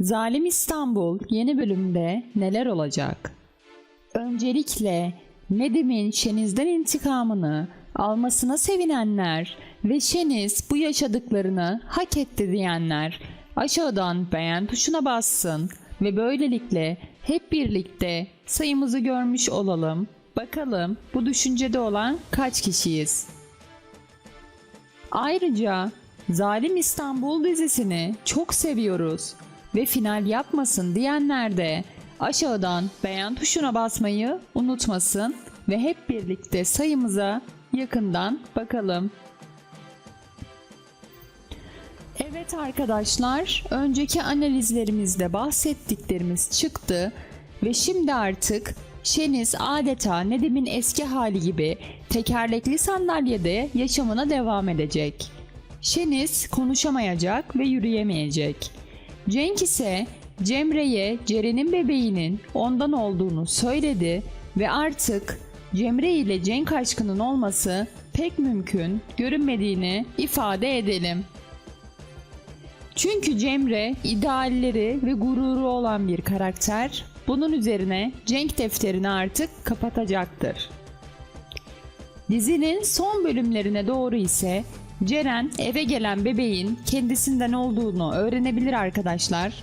Zalim İstanbul yeni bölümde neler olacak? Öncelikle Nedim'in Şeniz'den intikamını almasına sevinenler ve Şeniz bu yaşadıklarını hak etti diyenler aşağıdan beğen tuşuna bassın ve böylelikle hep birlikte sayımızı görmüş olalım. Bakalım bu düşüncede olan kaç kişiyiz? Ayrıca Zalim İstanbul dizisini çok seviyoruz ve final yapmasın diyenler de aşağıdan beğen tuşuna basmayı unutmasın ve hep birlikte sayımıza yakından bakalım. Evet arkadaşlar, önceki analizlerimizde bahsettiklerimiz çıktı ve şimdi artık Şeniz adeta Nedim'in eski hali gibi tekerlekli sandalyede yaşamına devam edecek. Şeniz konuşamayacak ve yürüyemeyecek. Cenk ise Cemre'ye Ceren'in bebeğinin ondan olduğunu söyledi ve artık Cemre ile Cenk aşkının olması pek mümkün görünmediğini ifade edelim. Çünkü Cemre idealleri ve gururu olan bir karakter. Bunun üzerine Cenk defterini artık kapatacaktır. Dizinin son bölümlerine doğru ise Ceren eve gelen bebeğin kendisinden olduğunu öğrenebilir arkadaşlar.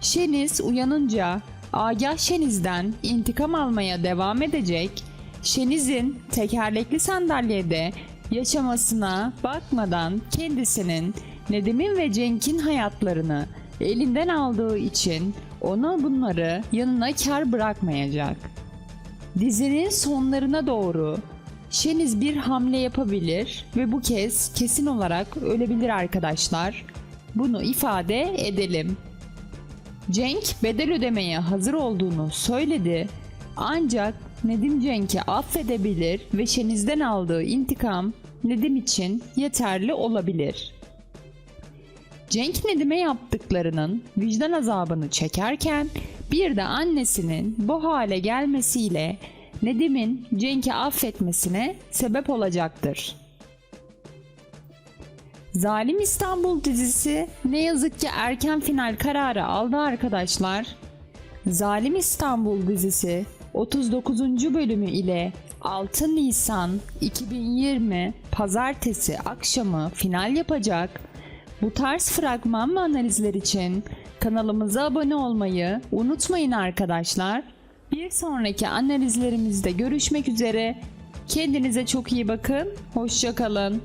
Şeniz uyanınca Agah Şeniz'den intikam almaya devam edecek. Şeniz'in tekerlekli sandalyede yaşamasına bakmadan kendisinin Nedim'in ve Cenk'in hayatlarını elinden aldığı için ona bunları yanına kar bırakmayacak. Dizinin sonlarına doğru Şeniz bir hamle yapabilir ve bu kez kesin olarak ölebilir arkadaşlar. Bunu ifade edelim. Cenk bedel ödemeye hazır olduğunu söyledi. Ancak Nedim Cenk'i affedebilir ve Şeniz'den aldığı intikam Nedim için yeterli olabilir. Cenk Nedim'e yaptıklarının vicdan azabını çekerken bir de annesinin bu hale gelmesiyle Nedim'in Cenk'i affetmesine sebep olacaktır. Zalim İstanbul dizisi ne yazık ki erken final kararı aldı arkadaşlar. Zalim İstanbul dizisi 39. bölümü ile 6 Nisan 2020 pazartesi akşamı final yapacak. Bu tarz fragman ve analizler için kanalımıza abone olmayı unutmayın arkadaşlar. Bir sonraki analizlerimizde görüşmek üzere. Kendinize çok iyi bakın. Hoşçakalın.